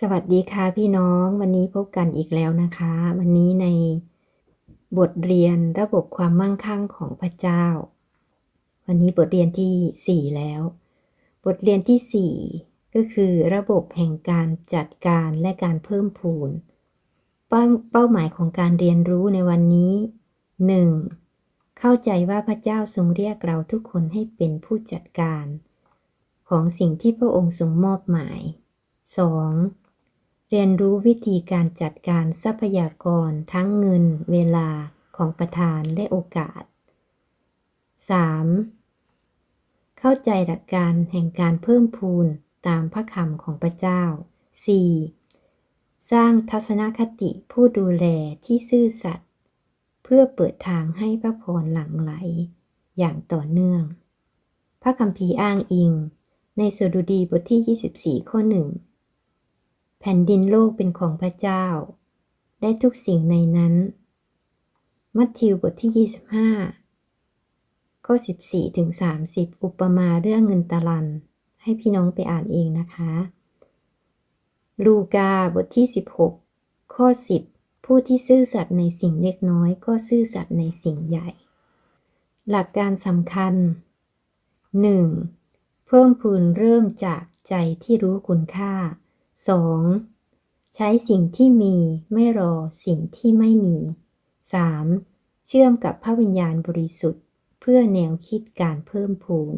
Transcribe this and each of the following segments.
สวัสดีค่ะพี่น้องวันนี้พบกันอีกแล้วนะคะ วันนี้ในบทเรียนระบบความมั่งคั่งของพระเจ้า วันนี้บทเรียนที่ 4 แล้ว บทเรียนที่ 4 ก็คือระบบแห่งการจัดการและการเพิ่มพูน เป้าเป้าหมายของการเรียนรู้ในวันนี้ 1. เข้าใจว่าพระเจ้าทรงเรียกเราทุกคนให้เป็นผู้จัดการ ของสิ่งที่พระองค์ทรงมอบหมาย 2. เรียนรู้วิธีการจัดการทรัพยากรทั้งเงิน เวลาของประธานและโอกาส 3. เข้าใจหลักการแห่งการเพิ่มพูนตามพระคำของพระเจ้า 4. สร้างทัศนคติผู้ดูแลที่ซื่อสัตย์เพื่อเปิดทางให้พระพรหลั่งไหล อย่างต่อเนื่อง พระคัมภีร์อ้างอิง ในสดุดีบทที่ 24 ข้อหนึ่ง แผ่นดินโลกเป็นของพระเจ้าได้ทุกสิ่งในนั้น มัทธิวบทที่ 25 ข้อ 14 ถึง 30 อุปมาเรื่องเงินตะลัน ให้พี่น้องไปอ่านเองนะคะ ลูกาบทที่ 16 ข้อ 10 ผู้ที่ซื่อสัตย์ในสิ่งเล็กน้อย ก็ซื่อสัตย์ในสิ่งใหญ่ หลักการสำคัญ 1. เพิ่มพูนเริ่มจากใจที่รู้คุณค่า 2. ใช้สิ่งที่มีไม่รอสิ่งที่ไม่มี 3. เชื่อมกับพระวิญญาณบริสุทธิ์ เพื่อแนวคิดการเพิ่มพูน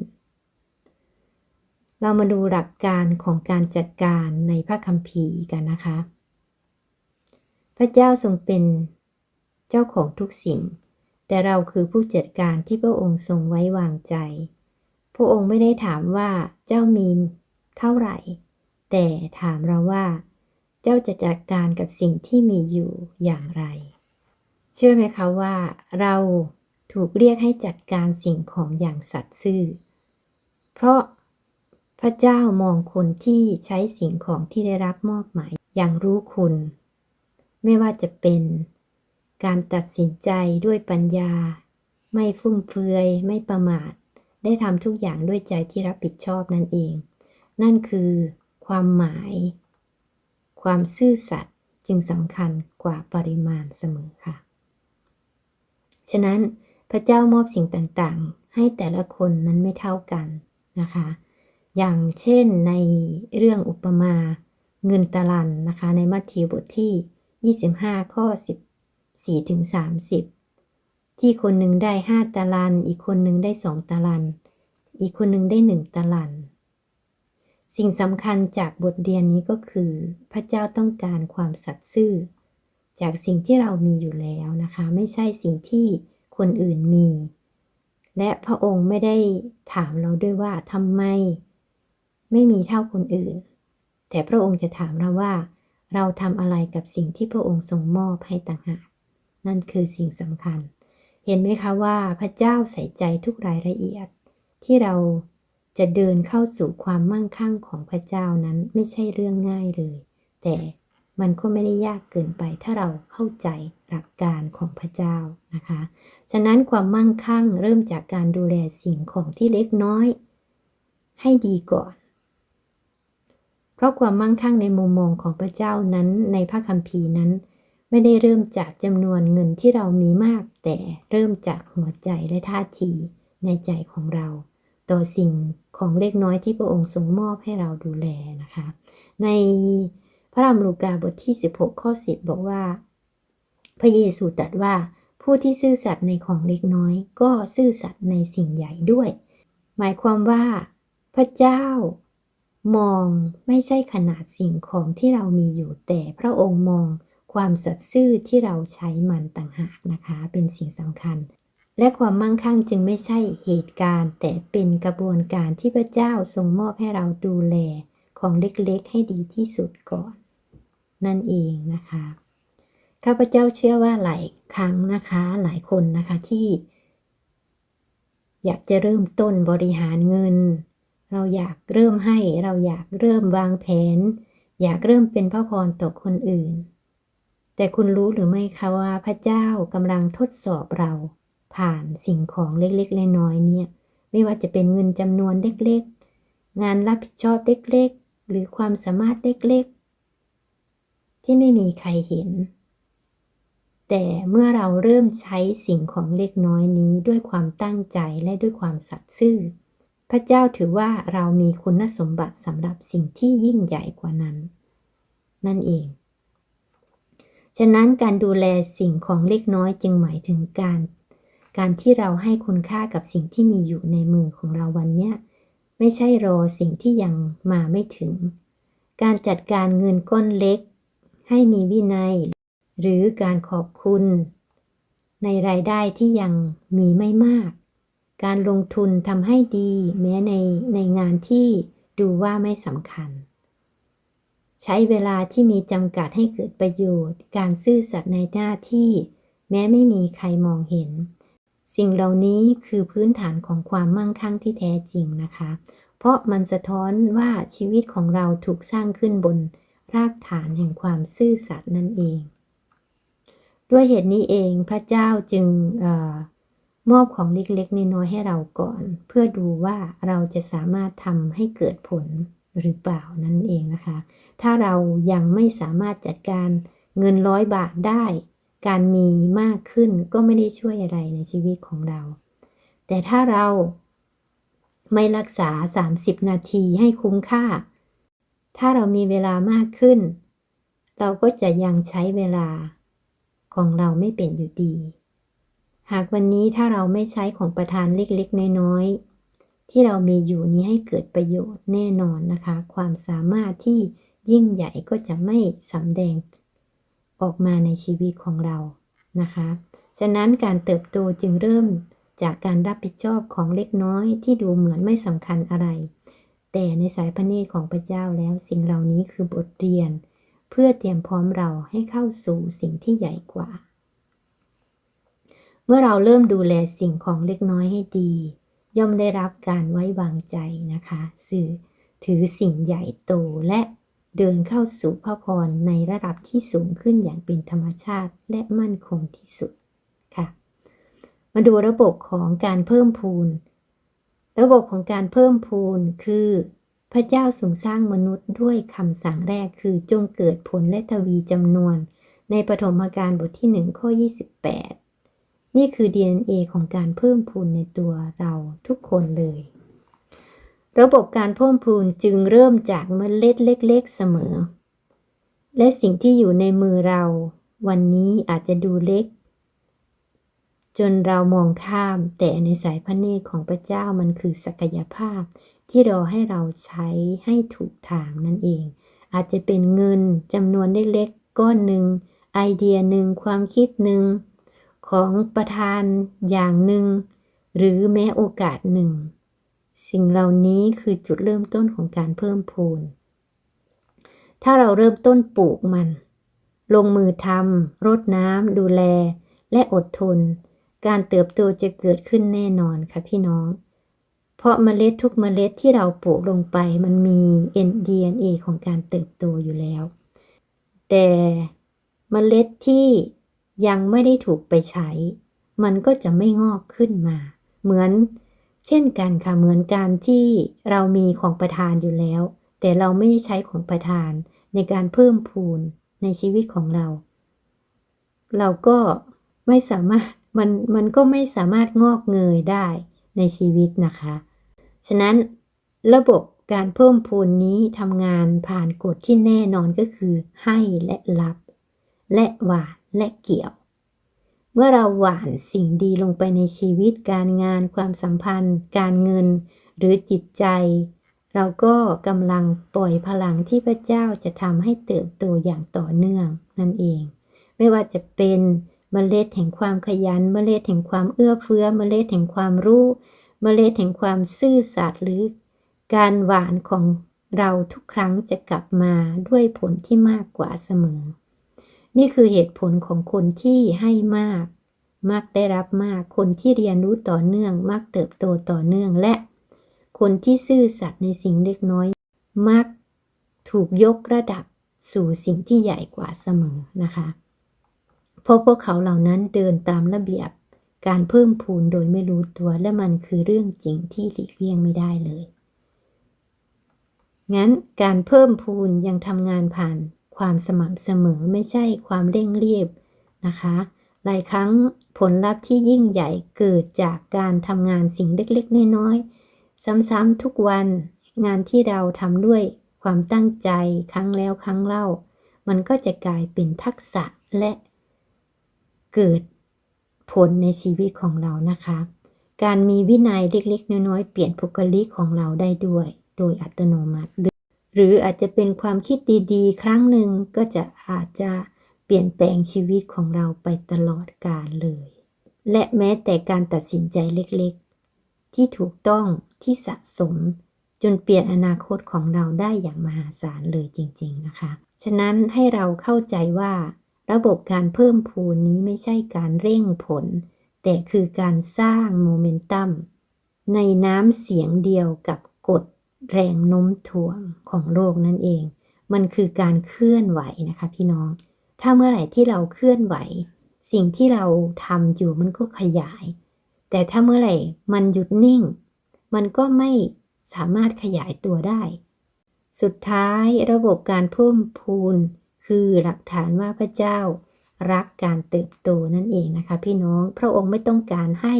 เรามาดูหลักการของการจัดการในพระคัมภีร์กันนะคะ พระเจ้าทรงเป็นเจ้าของทุกสิ่ง แต่เราคือผู้จัดการที่พระองค์ทรงไว้วางใจ พระองค์ไม่ได้ถามว่าเจ้ามีเท่าไหร่ แต่ถามเราว่า เจ้าจะจัดการกับสิ่งที่มีอยู่อย่างไร เชื่อไหมคะว่า เราถูกเรียกให้จัดการสิ่งของอย่างสัตย์ซื่อ เพราะพระเจ้ามองคนที่ใช้สิ่งของที่ได้รับมอบหมายอย่างรู้คุณ ไม่ว่าจะเป็นการตัดสินใจด้วยปัญญา ไม่ฟุ่มเฟือย ไม่ประมาท ได้ทำทุกอย่างด้วยใจที่รับผิดชอบนั่นเอง นั่นคือ ความหมาย ความซื่อสัตย์จึงสำคัญกว่าปริมาณเสมอค่ะ ฉะนั้นพระเจ้ามอบสิ่งต่างๆ ให้แต่ละคนนั้นไม่เท่ากันนะคะ อย่างเช่นในเรื่องอุปมาเงินตะลันนะคะ ในมัทธิวบทที่ 25 ข้อ 14ถึง30 ที่คนหนึ่งได้ 5ตะลัน อีกคนหนึ่งได้ 2ตะลัน อีกคนหนึ่งได้ 1ตะลัน สิ่งสำคัญจากบทเรียนนี้ก็คือ พระเจ้าต้องการความสัตย์ซื่อ จากสิ่งที่เรามีอยู่แล้วนะคะ ไม่ใช่สิ่งที่คนอื่นมี และพระองค์ไม่ได้ถามเราด้วยว่าทำไม ไม่มีเท่าคนอื่น แต่พระองค์จะถามเราว่า เราทำอะไรกับสิ่งที่พระองค์ทรงมอบให้ต่างหากนั่นคือสิ่งสำคัญ เห็นไหมคะว่าพระเจ้าใส่ใจทุกรายละเอียดที่เรา จะเดินเข้าสู่ความมั่งคั่งของพระเจ้านั้นไม่ใช่เรื่องง่ายเลย แต่มันก็ไม่ได้ยากเกินไปถ้าเราเข้าใจหลักการของพระเจ้านะคะ ฉะนั้นความมั่งคั่งเริ่มจากการดูแลสิ่งของที่เล็กน้อย ให้ดีก่อน เพราะความมั่งคั่งในมุมมองของพระเจ้านั้นในพระคัมภีร์นั้น ไม่ได้เริ่มจากจำนวนเงินที่เรามีมาก แต่เริ่มจากหัวใจและท่าทีในใจของเรา ต่อสิ่งของเล็กน้อยที่พระองค์ทรงมอบให้เราดูแลนะคะ ในพระธรรมลูกาบทที่ 16 ข้อ 10 บอกว่า พระเยซูตรัสว่าผู้ที่ซื่อสัตย์ในของเล็กน้อย ก็ซื่อสัตย์ในสิ่งใหญ่ด้วย หมายความว่าพระเจ้ามองไม่ใช่ขนาดสิ่งของที่เรามีอยู่แต่พระองค์มองความสัตย์ซื่อที่เราใช้มันต่างหากนะคะ เป็นสิ่งสำคัญ และความมั่งคั่งจึงไม่ใช่เหตุการณ์ แต่เป็นกระบวนการที่พระเจ้าทรงมอบให้เราดูแลของเล็กๆ ให้ดีที่สุดก่อน นั่นเองนะคะข้าพเจ้าเชื่อว่าหลายครั้งนะคะ หลายคนนะคะที่ อยากจะเริ่มต้นบริหารเงิน เราอยากเริ่มให้เราอยากเริ่มวางแผน อยากเริ่มเป็นพระพรต่อคนอื่น แต่คุณรู้หรือไม่คะว่าพระเจ้ากำลังทดสอบเรา ผ่านสิ่งของเล็กๆน้อยๆเนี่ย ไม่ว่าจะเป็นเงินจำนวนเล็กๆ งานรับผิดชอบเล็กๆ หรือความสามารถเล็กๆ ที่ไม่มีใครเห็น แต่เมื่อเราเริ่มใช้สิ่งของเล็กน้อยนี้ด้วยความตั้งใจและด้วยความสัตย์ซื่อ พระเจ้าถือว่าเรามีคุณสมบัติสำหรับสิ่งที่ยิ่งใหญ่กว่านั้น นั่นเองฉะนั้นการดูแลสิ่งของเล็กน้อยจึงหมายถึงการ การที่เราให้คุณค่ากับสิ่งที่มีอยู่ในมือของเราวันนี้ไม่ใช่รอสิ่งที่ยังมาไม่ถึง การจัดการเงินก้อนเล็ก ให้มีวินัย หรือการขอบคุณ ในรายได้ที่ยังมีไม่มาก การลงทุนทำให้ดี แม้ในในงานที่ดูว่าไม่สำคัญ ใช้เวลาที่มีจำกัดให้เกิดประโยชน์ การซื่อสัตย์ในหน้าที่ แม้ไม่มีใครมองเห็น สิ่งเหล่านี้คือพื้นฐานของความมั่งคั่งที่แท้จริงนะคะ เพราะมันสะท้อนว่าชีวิตของเราถูกสร้างขึ้นบนรากฐานแห่งความซื่อสัตย์นั่นเอง ด้วยเหตุนี้เองพระเจ้าจึงอมอบของเล็กๆน้อยๆให้เราก่อน เพื่อดูว่าเราจะสามารถทำให้เกิดผลหรือเปล่านั่นเองนะคะ ถ้าเรายังไม่สามารถจัดการเงินร้อยบาทได้ การมีมากขึ้นก็ไม่ได้ช่วยอะไรในชีวิตของเรา แต่ถ้าเราไม่รักษา 30 นาทีให้คุ้มค่า ถ้าเรามีเวลามากขึ้น เราก็จะยังใช้เวลาของเราไม่เป็นอยู่ดี หากวันนี้ถ้าเราไม่ใช้ของประทานเล็กๆ น้อยๆ ที่เรามีอยู่นี้ให้เกิดประโยชน์แน่นอนนะคะ ความสามารถที่ยิ่งใหญ่ก็จะไม่สำแดง ออกมาในชีวิตของเรานะคะ ฉะนั้นการเติบโตจึงเริ่มจากการรับผิดชอบของเล็กน้อยที่ดูเหมือนไม่สำคัญอะไร แต่ในสายพระเนตรของพระเจ้าแล้วสิ่งเหล่านี้คือบทเรียน เพื่อเตรียมพร้อมเราให้เข้าสู่สิ่งที่ใหญ่กว่า เมื่อเราเริ่มดูแลสิ่งของเล็กน้อยให้ดี ย่อมได้รับการไว้วางใจนะคะ สื่อถือสิ่งใหญ่โตและ เดินเข้าสู่พระพรในระดับที่สูงขึ้นอย่างเป็นธรรมชาติและมั่นคงที่สุดค่ะ มาดูระบบของการเพิ่มพูน ระบบของการเพิ่มพูนคือ พระเจ้าทรงสร้างมนุษย์ด้วยคำสั่งแรกคือจงเกิดผลและทวีจำนวน ในปฐมกาลบทที่ 1 ข้อ 28 นี่คือ DNA ของการเพิ่มพูนในตัวเราทุกคนเลย ระบบการเพิ่มพูนจึงเริ่มจากเมล็ดเล็ก ๆเสมอ และสิ่งที่อยู่ในมือเรา วันนี้อาจจะดูเล็ก จนเรามองข้าม แต่ในสายพระเนตรของพระเจ้ามันคือศักยภาพ ที่รอให้เราใช้ให้ถูกทางนั่นเอง อาจจะเป็นเงินจำนวนเล็กๆก้อนหนึ่งไอเดียหนึ่งความคิดหนึ่งของประธานอย่างหนึ่งหรือแม้โอกาสหนึ่ง สิ่งเหล่านี้คือจุดเริ่มต้นของการเพิ่มพูน ถ้าเราเริ่มต้นปลูกมัน ลงมือทำรดน้ำดูแล และอดทน การเติบโตจะเกิดขึ้นแน่นอนค่ะพี่น้อง เพราะเมล็ดทุกเมล็ดที่เราปลูกลงไปมันมี DNA ของการเติบโตอยู่แล้ว แต่เมล็ดที่ยังไม่ได้ถูกไปใช้ มันก็จะไม่งอกขึ้นมา เหมือน เช่นกันค่ะเหมือนการที่เรามีของประทานอยู่แล้ว แต่เราไม่ได้ใช้ของประทานในการเพิ่มพูนในชีวิตของเรา เราก็ไม่สามารถมันมันก็ไม่สามารถงอกเงยได้ในชีวิตนะคะ ฉะนั้นระบบการเพิ่มพูนนี้ทำงานผ่านกฎที่แน่นอนก็คือให้และรับ และหวานและเกี่ยว เมื่อเราหว่านสิ่งดีลงไปในชีวิตการงานความสัมพันธ์ การเงิน หรือจิตใจ เราก็กำลังปล่อยพลังที่พระเจ้าจะทำให้เติบโตอย่างต่อเนื่องนั่นเอง ไม่ว่าจะเป็นเมล็ดแห่งความขยัน เมล็ดแห่งความเอื้อเฟื้อ เมล็ดแห่งความรู้ เมล็ดแห่งความซื่อสัตย์หรือ การหวานของเราทุกครั้งจะกลับมาด้วยผลที่มากกว่าเสมอ นี่คือเหตุผลของคนที่ให้มาก มักได้รับมาก คนที่เรียนรู้ต่อเนื่อง มักเติบโตต่อเนื่อง และ คนที่ซื่อสัตย์ในสิ่งเล็กน้อย มักถูกยกระดับสู่สิ่งที่ใหญ่กว่าเสมอนะคะ เพราะพวกเขาเหล่านั้นเดินตามระเบียบการเพิ่มพูนโดยไม่รู้ตัวและมันคือเรื่องจริงที่หลีกเลี่ยงไม่ได้เลย งั้นการเพิ่มพูนยังทำงานผ่าน ความสม่ำเสมอไม่ใช่ความเร่งรีบนะคะ หลายครั้งผลลัพธ์ที่ยิ่งใหญ่เกิดจากการทำงานสิ่งเล็กๆ น้อยๆ ซ้ำๆทุกวันงานที่เราทำด้วยความตั้งใจครั้งแล้วครั้งเล่า มันก็จะกลายเป็นทักษะและเกิดผลในชีวิตของเรานะคะ การมีวินัยเล็กๆ น้อยๆ เปลี่ยนบุคลิกของเราได้ด้วย โดยอัตโนมัติ หรืออาจจะเป็นความคิดดีๆ ครั้งหนึ่งก็จะอาจจะเปลี่ยนแปลงชีวิตของเราไปตลอดกาลเลย และแม้แต่การตัดสินใจเล็กๆ ที่ถูกต้องที่สะสม จนเปลี่ยนอนาคตของเราได้อย่างมหาศาลเลยจริง ๆนะคะ ฉะนั้นให้เราเข้าใจว่า ระบบการเพิ่มพูนนี้ไม่ใช่การเร่งผล แต่คือการสร้างโมเมนตัมในน้ำเสียงเดียวกับกฎ แรงโน้มถ่วงของโลกนั่นเอง มันคือการเคลื่อนไหวนะคะพี่น้อง ถ้าเมื่อไหร่ที่เราเคลื่อนไหว สิ่งที่เราทำอยู่มันก็ขยาย แต่ถ้าเมื่อไหร่มันหยุดนิ่ง มันก็ไม่สามารถขยายตัวได้ สุดท้ายระบบการเพิ่มพูน คือหลักฐานว่าพระเจ้ารักการเติบโตนั่นเองนะคะ พี่น้อง พระองค์ไม่ต้องการให้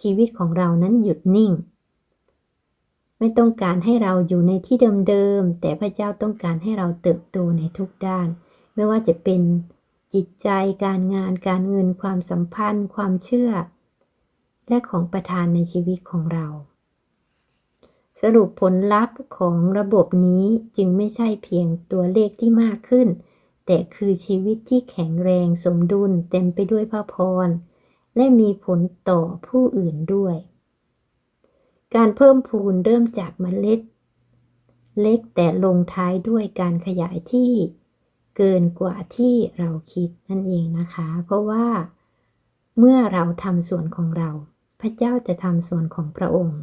ชีวิตของเรานั้นหยุดนิ่ง ไม่ต้องการให้เราอยู่ในที่เดิมๆ แต่พระเจ้าต้องการให้เราเติบโตในทุกด้าน ไม่ว่าจะเป็นจิตใจ การงาน การเงิน ความสัมพันธ์ ความเชื่อ และของประทานในชีวิตของเรา สรุปผลลัพธ์ของระบบนี้จึงไม่ใช่เพียงตัวเลขที่มากขึ้น แต่คือชีวิตที่แข็งแรงสมดุลเต็มไปด้วยพระพร และมีผลต่อผู้อื่นด้วย การเพิ่มพูนเริ่มจากเมล็ด เล็กแต่ลงท้ายด้วยการขยายที่เกินกว่าที่เราคิดนั่นเองนะคะ เพราะว่าเมื่อเราทำส่วนของเรา พระเจ้าจะทำส่วนของพระองค์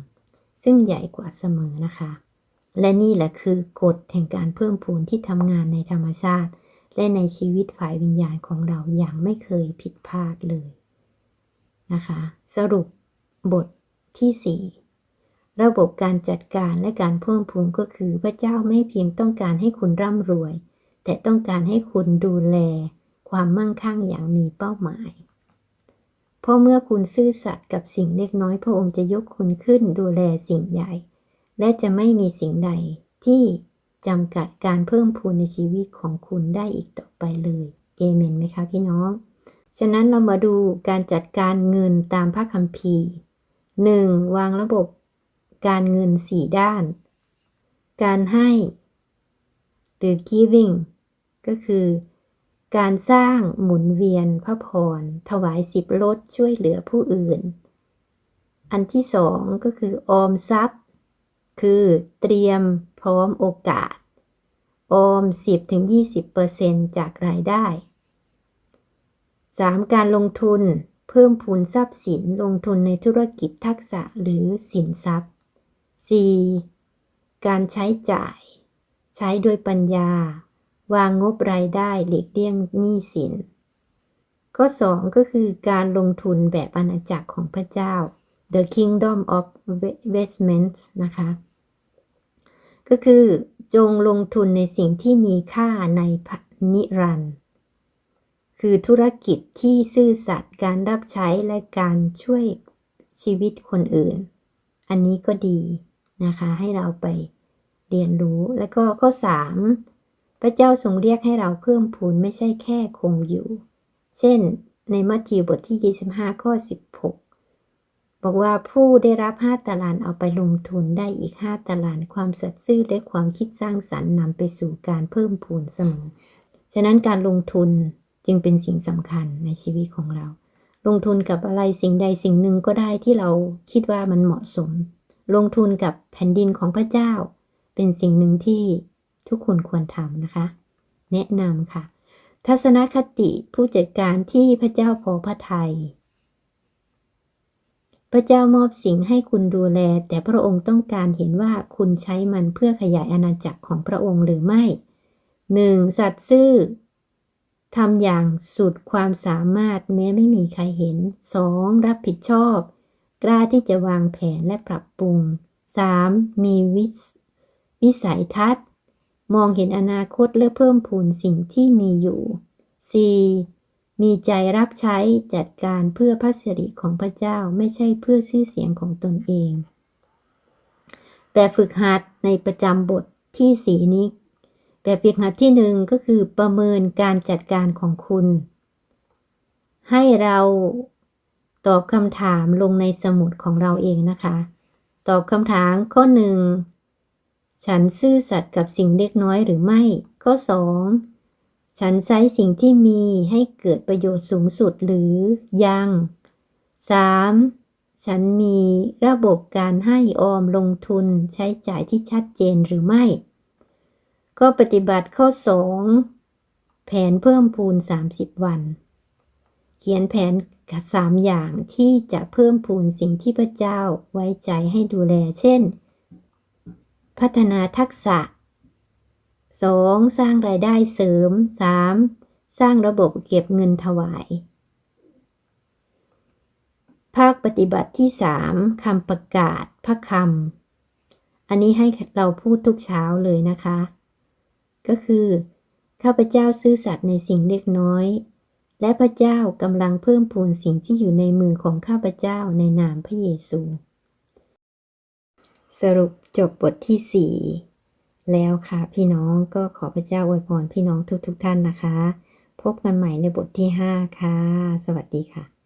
ซึ่งใหญ่กว่าเสมอนะคะ และนี่แหละคือกฎแห่งการเพิ่มพูนที่ทำงานในธรรมชาติ และในชีวิตฝ่ายวิญญาณของเราอย่างไม่เคยผิดพลาดเลยนะคะ สรุปบทที่ 4 ระบบการจัดการและการเพิ่มพูนก็คือพระเจ้าไม่เพียงต้องการให้คุณร่ำรวย แต่ต้องการให้คุณดูแล ความมั่งคั่งอย่างมีเป้าหมาย เพราะเมื่อคุณซื่อสัตย์กับสิ่งเล็กน้อยพระองค์จะยกคุณขึ้นดูแลสิ่งใหญ่ และจะไม่มีสิ่งใดที่จำกัดการเพิ่มพูนในชีวิตของคุณได้อีกต่อไปเลยเอเมนไหมคะพี่น้อง ฉะนั้นเรามาดูการจัดการเงินตามพระคัมภีร์ 1. วางระบบ การเงิน4ด้าน การให้ หรือ giving ก็คือ การสร้างหมุนเวียนพระพร ถวายสิบลดช่วยเหลือผู้อื่น อันที่สองก็คือออมทรัพย์ คือเตรียมพร้อมโอกาส ออม 10-20%จากรายได้ 3. การลงทุนเพิ่มพูนทรัพย์สินลงทุนในธุรกิจทักษะหรือสินทรัพย์ 4. การใช้จ่าย ใช้ด้วยปัญญา วางงบรายได้หลีกเลี่ยงหนี้สิน ข้อ 2 ก็คือการลงทุนแบบอาณาจักรของพระเจ้า The Kingdom of Investments นะคะ ก็คือจงลงทุนในสิ่งที่มีค่าในนิรันดร์คือธุรกิจที่ซื่อสัตย์การรับใช้และการช่วยชีวิตคนอื่น อันนี้ก็ดี นะคะ ให้เราไปเรียนรู้แล้วก็ข้อ 3 พระเจ้าทรงเรียกให้เราเพิ่มพูนไม่ใช่แค่คงอยู่ เช่น ในมัทธิวบทที่ 25 ข้อ 16 บอกว่าผู้ได้รับ 5ตารางเอาไปลงทุนได้อีก 5ตารางความสัตย์ซื่อและความคิดสร้างสรรค์นำไปสู่การเพิ่มพูนเสมอ ฉะนั้นการลงทุนจึงเป็นสิ่งสำคัญในชีวิตของเรา ลงทุนกับอะไรสิ่งใดสิ่งหนึ่งก็ได้ที่เราคิดว่ามันเหมาะสม ลงทุนกับแผ่นดินของพระเจ้า เป็นสิ่งหนึ่งที่ทุกคนควรทำนะคะ แนะนำค่ะ ทัศนคติผู้จัดการที่พระเจ้าพอพระทยัยพระเจ้ามอบสิ่งให้คุณดูแล แต่พระองค์ต้องการเห็นว่าคุณใช้มันเพื่อขยายอาณาจักรของพระองค์หรือไม่ 1. สัตว์ซื่อทำอย่างสุดความสามารถแม้ไม่มีใครเห็น 2. รับผิดชอบ กล้าที่จะวางแผนและปรับปรุง 3. มีวิสัยทัศน์ มองเห็นอนาคตและเพิ่มพูนสิ่งที่มีอยู่ 4. มีใจรับใช้จัดการเพื่อพระสิริของพระเจ้าไม่ใช่เพื่อชื่อเสียงของตนเอง แบบฝึกหัดในประจำบทที่สีนี้ แบบฝึกหัดที่หนึ่งก็คือประเมินการจัดการของคุณ ให้เรา ตอบคำถามลงในสมุดของเราเองนะคะ ตอบคำถามข้อหนึ่งฉันซื่อสัตย์กับสิ่งเล็กน้อยหรือไม่ ข้อ 2. ฉันใช้สิ่งที่มีให้เกิดประโยชน์สูงสุดหรือยัง 3. ฉันมีระบบการให้ออมลงทุนใช้จ่ายที่ชัดเจนหรือไม่ ก็ปฏิบัติข้อ 2 แผนเพิ่มพูน 30 วัน เขียนแผน สามอย่างที่จะเพิ่มพูนสิ่งที่พระเจ้าไว้ใจให้ดูแล เช่น พัฒนาทักษะ 2. สร้างรายได้เสริม 3. สร้างระบบเก็บเงินถวาย ภาคปฏิบัติที่ 3คำประกาศพระคำ อันนี้ให้เราพูดทุกเช้าเลยนะคะ ก็คือ ข้าพเจ้าซื่อสัตย์ในสิ่งเล็กน้อย และพระเจ้ากำลังเพิ่มพูนสิ่งที่อยู่ในมือของข้าพเจ้าในนามพระเยซู สรุปจบบทที่ 4 แล้วค่ะพี่น้องก็ขอพระเจ้าอวยพรพี่น้องทุกๆทท่านนะคะ พบกันใหม่ในบทที่ 5 ค่ะ สวัสดีค่ะ